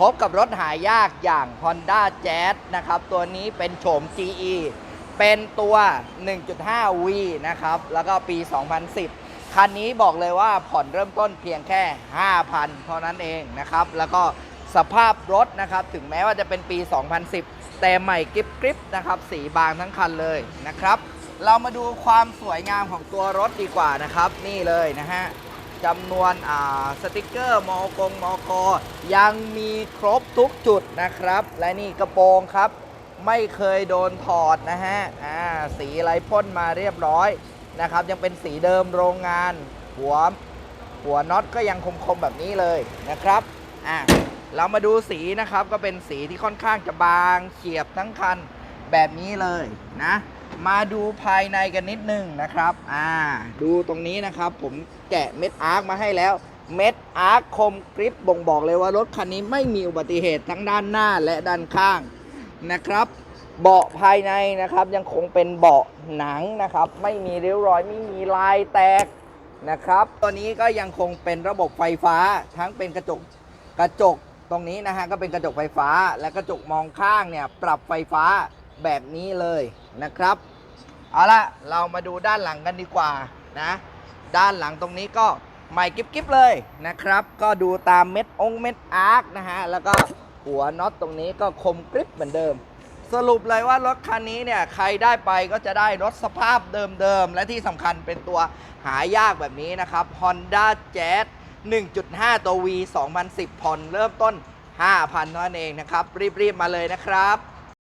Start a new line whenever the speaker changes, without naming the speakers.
พบกับรถหายากอย่าง Honda Jazz นะครับ ตัวนี้เป็นโฉม GE เป็นตัว 1.5V นะครับ แล้วก็ปี 2010 คันนี้บอกเลยว่าผ่อนเริ่มต้นเพียงแค่ 5,000 เท่านั้นเองนะครับ แล้วก็สภาพรถนะครับ ถึงแม้ว่าจะเป็นปี 2010 แต่ใหม่กริบกริบนะครับ สีบางทั้งคันเลยนะครับ เรามาดูความสวยงามของตัวรถดีกว่านะครับ นี่เลยนะฮะ จำนวนอ่าสติกเกอร์มอกงมอกยังมีครบทุกจุดนะครับ และนี่กระโปรงครับ ไม่เคยโดนถอดนะฮะอ่าสีไรพ่นมาเรียบร้อยนะครับ ยังเป็นสีเดิมโรงงาน หัวหัวน็อตก็ยังคมๆแบบนี้เลยนะครับอะเรามาดูสีนะครับก็เป็นสีที่ค่อนข้างจะบางเฉียบทั้งคันแบบนี้เลยนะ มาดูภายในกันนิดนึงนะครับอ่าดูตรงนี้นะครับ ผมแกะเม็ดอาร์คมาให้แล้ว เม็ดอาร์คคมกริปบ่งบอกเลยว่ารถคันนี้ไม่มีอุบัติเหตุทั้งด้านหน้าและด้านข้างนะครับ เบาะภายในนะครับยังคงเป็นเบาะหนังนะครับ ไม่มีริ้วรอยไม่มีลายแตกนะครับ ตัวนี้ก็ยังคงเป็นระบบไฟฟ้าทั้งเป็นกระจกกระจกตรงนี้นะฮะก็เป็นกระจกไฟฟ้าและกระจกมองข้างเนี่ยปรับไฟฟ้าแบบนี้เลยนะครับ เอาละเรามาดูด้านหลังกันดีกว่านะ ด้านหลังตรงนี้ก็ใหม่กิ๊บๆเลยนะครับ ก็ดูตามเม็ดองเม็ดอาร์คนะฮะ แล้วก็หัวน็อตตรงนี้ก็คมกริบเหมือนเดิม สรุปเลยว่ารถคันนี้เนี่ยใครได้ไปก็จะได้รถสภาพเดิมๆ และที่สำคัญเป็นตัวหายากแบบนี้นะครับ Honda Jazz 1.5 ตัว V 2010ผ่อนเริ่มต้น 5,000เท่านั้นเองนะครับ รีบ ๆ มาเลยนะครับ